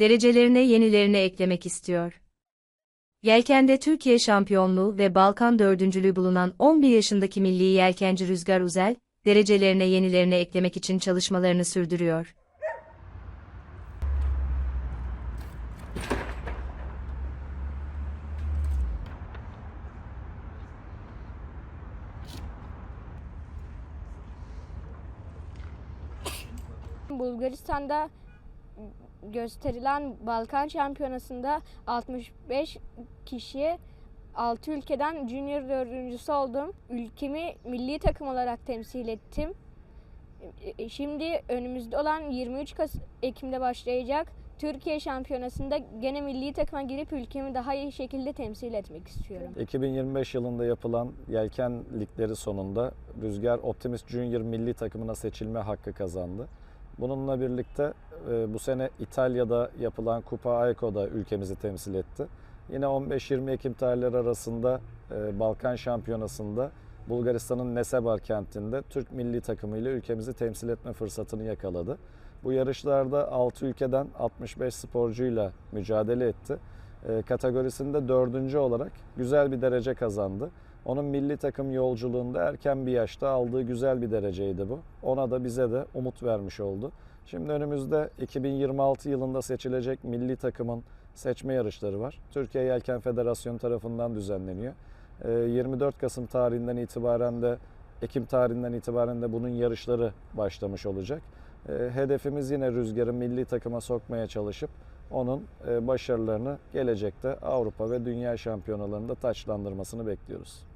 derecelerine yenilerini eklemek istiyor. Yelkende Türkiye şampiyonluğu ve Balkan dördüncülüğü bulunan 11 yaşındaki milli yelkenci Rüzgar Uzel, derecelerine yenilerini eklemek için çalışmalarını sürdürüyor. Bulgaristan'da gösterilen Balkan Şampiyonası'nda 65 kişi 6 ülkeden junior dördüncüsü oldum. Ülkemi milli takım olarak temsil ettim. E, Şimdi önümüzde olan 23 Kas- Ekim'de başlayacak Türkiye Şampiyonası'nda gene milli takıma girip ülkemi daha iyi şekilde temsil etmek istiyorum. 2025 yılında yapılan yelken ligleri sonunda Rüzgar Optimist Junior milli takımına seçilme hakkı kazandı. Bununla birlikte e, bu sene İtalya'da yapılan Kupa Aeko'da ülkemizi temsil etti. Yine 15-20 Ekim tarihleri arasında e, Balkan Şampiyonası'nda Bulgaristan'ın Nesebar kentinde Türk milli takımıyla ülkemizi temsil etme fırsatını yakaladı. Bu yarışlarda 6 ülkeden 65 sporcuyla mücadele etti. E, kategorisinde dördüncü olarak güzel bir derece kazandı. Onun milli takım yolculuğunda erken bir yaşta aldığı güzel bir dereceydi bu. Ona da bize de umut vermiş oldu. Şimdi önümüzde 2026 yılında seçilecek milli takımın seçme yarışları var. Türkiye Yelken Federasyonu tarafından düzenleniyor. E, 24 Kasım tarihinden itibaren de Ekim tarihinden itibaren de bunun yarışları başlamış olacak. E, Hedefimiz yine rüzgarı milli takıma sokmaya çalışıp onun e, başarılarını gelecekte Avrupa ve Dünya şampiyonalarında taçlandırmasını bekliyoruz.